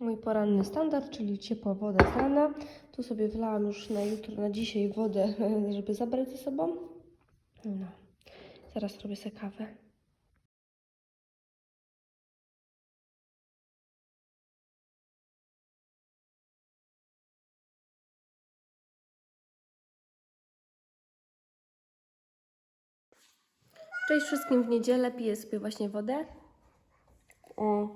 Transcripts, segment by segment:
Mój poranny standard, czyli ciepła woda z rana. Tu sobie wlałam już na jutro, na dzisiaj wodę, żeby zabrać ze sobą. No, zaraz robię sobie kawę. Cześć wszystkim w niedzielę, piję sobie właśnie wodę. O,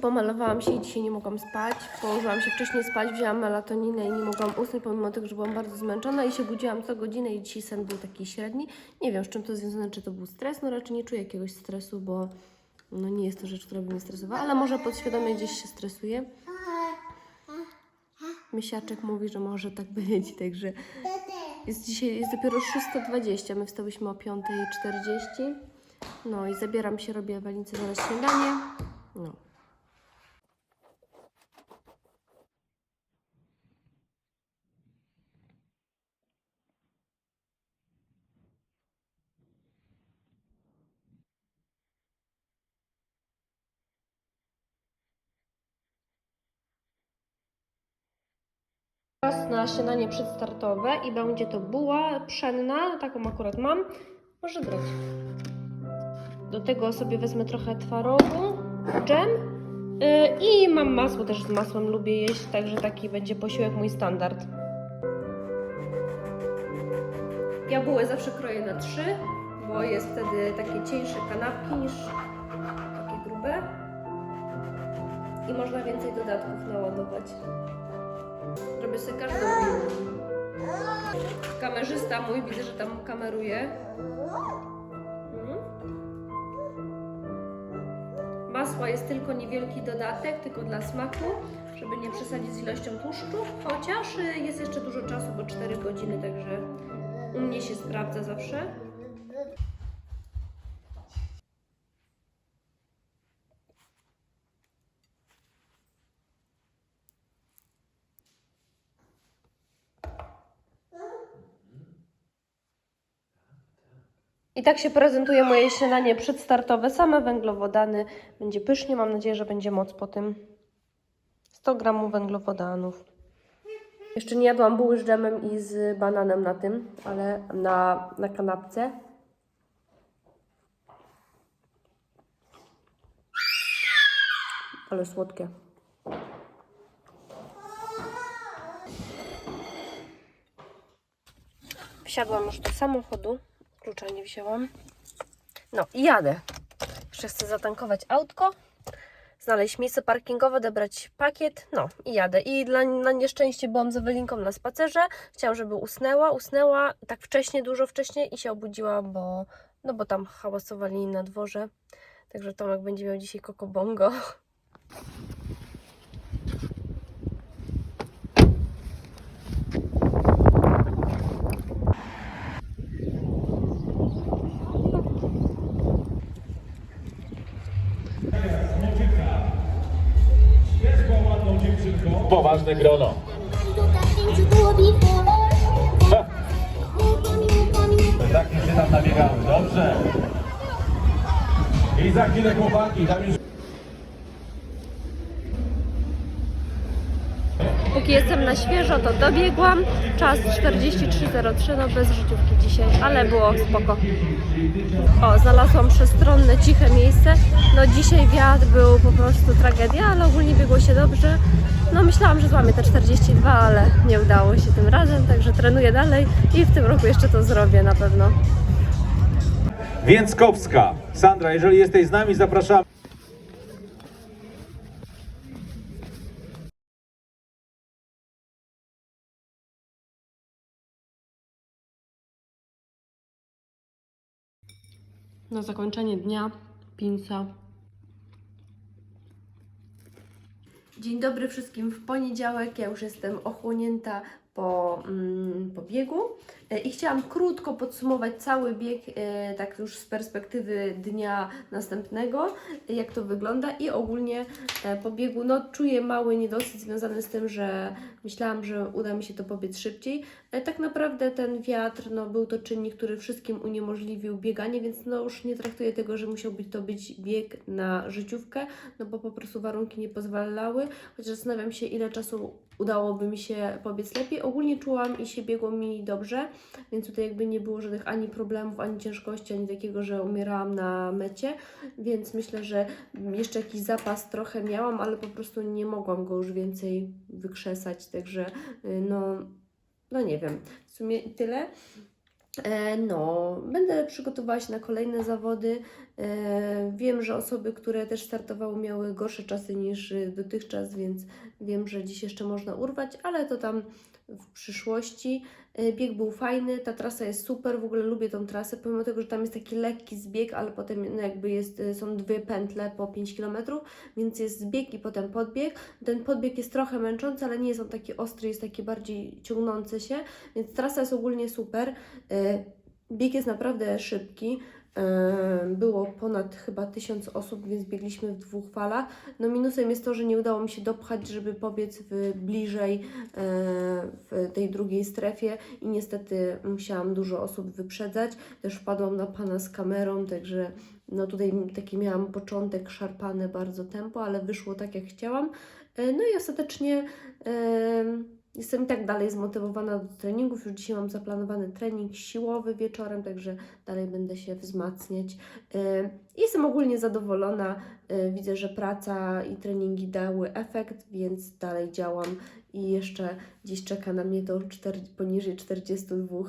pomalowałam się i dzisiaj nie mogłam spać. Położyłam się wcześniej spać, wzięłam melatoninę i nie mogłam usnąć, pomimo tego, że byłam bardzo zmęczona i się budziłam co godzinę i dzisiaj sen był taki średni. Nie wiem, z czym to związane, czy to był stres, no raczej nie czuję jakiegoś stresu, bo no nie jest to rzecz, która by mnie stresowała, ale może podświadomie gdzieś się stresuje. Mysiaczek mówi, że może tak być, także jest dzisiaj, jest dopiero 6.20, my wstałyśmy o 5.40. No i zabieram się, robię Ewelince zaraz śniadanie. No. Czas na śniadanie przedstartowe i będzie to buła pszenna, taką akurat mam. Może grać. Do tego sobie wezmę trochę twarogu, dżem yy, i mam masło, też z masłem lubię jeść, także taki będzie posiłek mój standard. Ja bułę zawsze kroję na trzy, bo jest wtedy takie cieńsze kanapki niż takie grube. I można więcej dodatków naładować. Robię sobie każdą Kamerzysta mój, widzę, że tam kameruje. Mhm. Masła jest tylko niewielki dodatek, tylko dla smaku, żeby nie przesadzić z ilością tłuszczu. Chociaż y, jest jeszcze dużo czasu, bo 4 godziny, także u mnie się sprawdza zawsze. I tak się prezentuje moje śniadanie przedstartowe, same węglowodany. Będzie pysznie, mam nadzieję, że będzie moc po tym. 100 gramów węglowodanów. Jeszcze nie jadłam buły z dżemem i z bananem na tym, ale na, na kanapce. Ale słodkie. Wsiadłam już do samochodu. Klucza nie wzięłam. No i jadę. Jeszcze chcę zatankować autko, znaleźć miejsce parkingowe, odebrać pakiet, no i jadę. I dla, na nieszczęście byłam z Ewelinką na spacerze. Chciałam, żeby usnęła, usnęła tak wcześnie, dużo wcześniej i się obudziła, bo, no bo tam hałasowali na dworze. Także Tomek będzie miał dzisiaj kokobongo. Poważne grono. Ha, Takie się tam nabiegały. Dobrze. I za chwilę chłopaki, tam już... Póki jestem na świeżo, to dobiegłam. Czas 43.03, no bez życiówki dzisiaj, ale było spoko. O, znalazłam przestronne, ciche miejsce. No dzisiaj wiatr był po prostu tragedia, ale ogólnie biegło się dobrze. No myślałam, że złamię te 42, ale nie udało się tym razem, także trenuję dalej i w tym roku jeszcze to zrobię na pewno. Więckowska. Sandra, jeżeli jesteś z nami, zapraszamy. Na zakończenie dnia pinsa. Dzień dobry wszystkim w poniedziałek. Ja już jestem ochłonięta po, mm, po biegu E, i chciałam krótko podsumować cały bieg, e, tak już z perspektywy dnia następnego, jak to wygląda i ogólnie e, po biegu no, czuję mały niedosyt związany z tym, że Myślałam, że uda mi się to pobiec szybciej. Tak naprawdę ten wiatr, no był to czynnik, który wszystkim uniemożliwił bieganie, więc no już nie traktuję tego, że musiał być to być bieg na życiówkę, no bo po prostu warunki nie pozwalały. Chociaż zastanawiam się, ile czasu udałoby mi się pobiec lepiej. Ogólnie czułam i się biegło mi dobrze, więc tutaj jakby nie było żadnych ani problemów, ani ciężkości, ani takiego, że umierałam na mecie, więc myślę, że jeszcze jakiś zapas trochę miałam, ale po prostu nie mogłam go już więcej wykrzesać, także y, no, no nie wiem, w sumie tyle. E, No, będę przygotowała się na kolejne zawody. E, Wiem, że osoby, które też startowały, miały gorsze czasy niż dotychczas, więc wiem, że dziś jeszcze można urwać, ale to tam w przyszłości. E, Bieg był fajny, ta trasa jest super, w ogóle lubię tą trasę, pomimo tego, że tam jest taki lekki zbieg, ale potem no jakby jest, y, są dwie pętle po 5 km, więc jest zbieg i potem podbieg. Ten podbieg jest trochę męczący, ale nie jest on taki ostry, jest taki bardziej ciągnący się, więc trasa jest ogólnie super. E, Bieg jest naprawdę szybki. Było ponad chyba tysiąc osób, więc biegliśmy w dwóch falach. No minusem jest to, że nie udało mi się dopchać, żeby pobiec w bliżej e, w tej drugiej strefie i niestety musiałam dużo osób wyprzedzać. Też wpadłam na pana z kamerą, także no tutaj taki miałam początek szarpane bardzo tempo, ale wyszło tak jak chciałam. E, No i ostatecznie jestem i tak dalej zmotywowana do treningów. Już dzisiaj mam zaplanowany trening siłowy wieczorem, także dalej będę się wzmacniać. E, Jestem ogólnie zadowolona. E, Widzę, że praca i treningi dały efekt, więc dalej działam i jeszcze dziś czeka na mnie to 4, poniżej 42